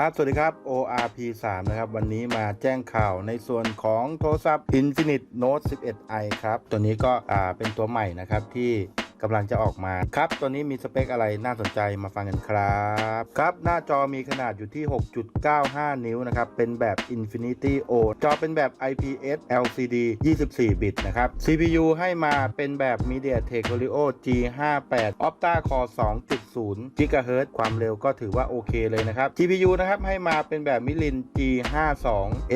ครับ สวัสดีครับ ORP 3นะครับ วันนี้มาแจ้งข่าวในส่วนของโทรศัพท์ Infinite Note 11i ครับ ตัวนี้ก็อ่าเป็นตัวใหม่นะครับที่ กำลังจะออกมาครับตัวนี้มีสเปคอะไรน่าสนใจมาฟังกันครับ ครับ หน้าจอมีขนาดอยู่ที่ 6.95 นิ้วนะครับ เป็นแบบ Infinity O จอเป็นแบบ IPS LCD 24 บิตนะครับ CPU ให้มาเป็นแบบ MediaTek Helio G58 Opta Core 2.0 GHz ความเร็วก็ถือว่าโอเคเลยนะครับ GPU นะครับให้มาเป็นแบบมิลิน G52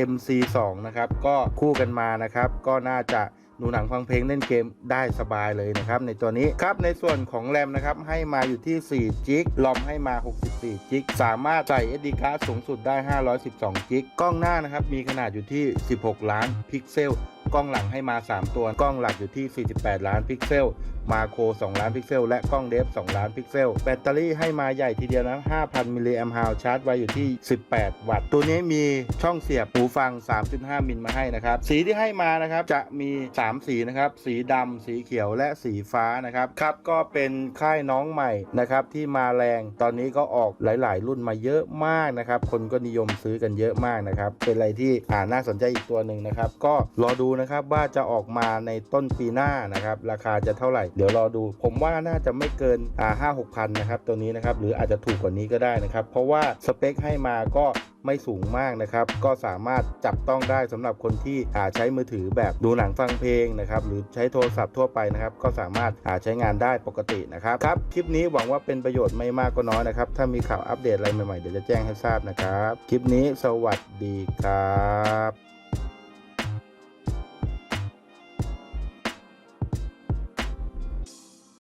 MC2 นะครับ ก็คู่กันมานะครับ ก็น่าจะ ดูหนังฟังเพลงเล่นเกมได้สบายเลยนะครับในตัวนี้ครับในส่วนของแรมนะครับให้มาอยู่ที่ 4 จิกลอมให้มา 64 จิก สามารถใส่ SD card สูงสุดได้ 512 จิก กล้องหน้านะครับมีขนาดอยู่ที่ 16 ล้านพิกเซล กล้องหลังให้มา 3 ตัว กล้องหลักอยู่ที่ 48 ล้านพิกเซล มาโคร 2 ล้านพิกเซล และกล้องเดฟ 2 ล้านพิกเซล แบตเตอรี่ให้มาใหญ่ทีเดียวนะ 5,000 มิลลิแอมป์ฮาวชาร์จไว้อยู่ที่ 18 วัตต์ ตัวนี้มีช่องเสียบหูฟัง 3.5 มิลมาให้นะครับ สีที่ให้มานะครับ จะมี 3 สีนะครับ สีดำ สีเขียว และสีฟ้านะครับ ครับ ก็เป็นค่ายน้องใหม่นะครับที่มาแรง ตอนนี้ก็ออกหลาย ๆ รุ่นมาเยอะมากนะครับ คนก็นิยมซื้อกันเยอะมากนะครับ เป็นอะไรที่อ่าน่าสนใจอีกตัวหนึ่งนะครับ ก็รอดูนะครับว่าจะออกมาในต้นปีหน้านะครับ ราคาจะเท่าไหร่ดี๋ยวรอดูผมว่าน่าจะไม่เกินอ่าห้าหกพันนะครับตัวนี้นะครับหรืออาจจะถูกกว่านี้ก็ได้นะครับ เพราะว่าสเปคให้มาก็ไม่สูงมากนะครับ ก็สามารถจับต้องได้สำหรับคนที่อาใช้มือถือแบบดูหนังฟังเพลงนะครับหรือใช้โทรศัพท์ทั่วไปนะครับ ก็สามารถอาใช้งานได้ปกตินะครับครับคลิปนี้หวังว่าเป็นประโยชน์ไม่มากก็น้อยนะครับ ถ้ามีข่าวอัปเดตอะไรใหม่ๆเดี๋ยวจะแจ้งให้ทราบนะครับ คลิปนี้สวัสดีครับ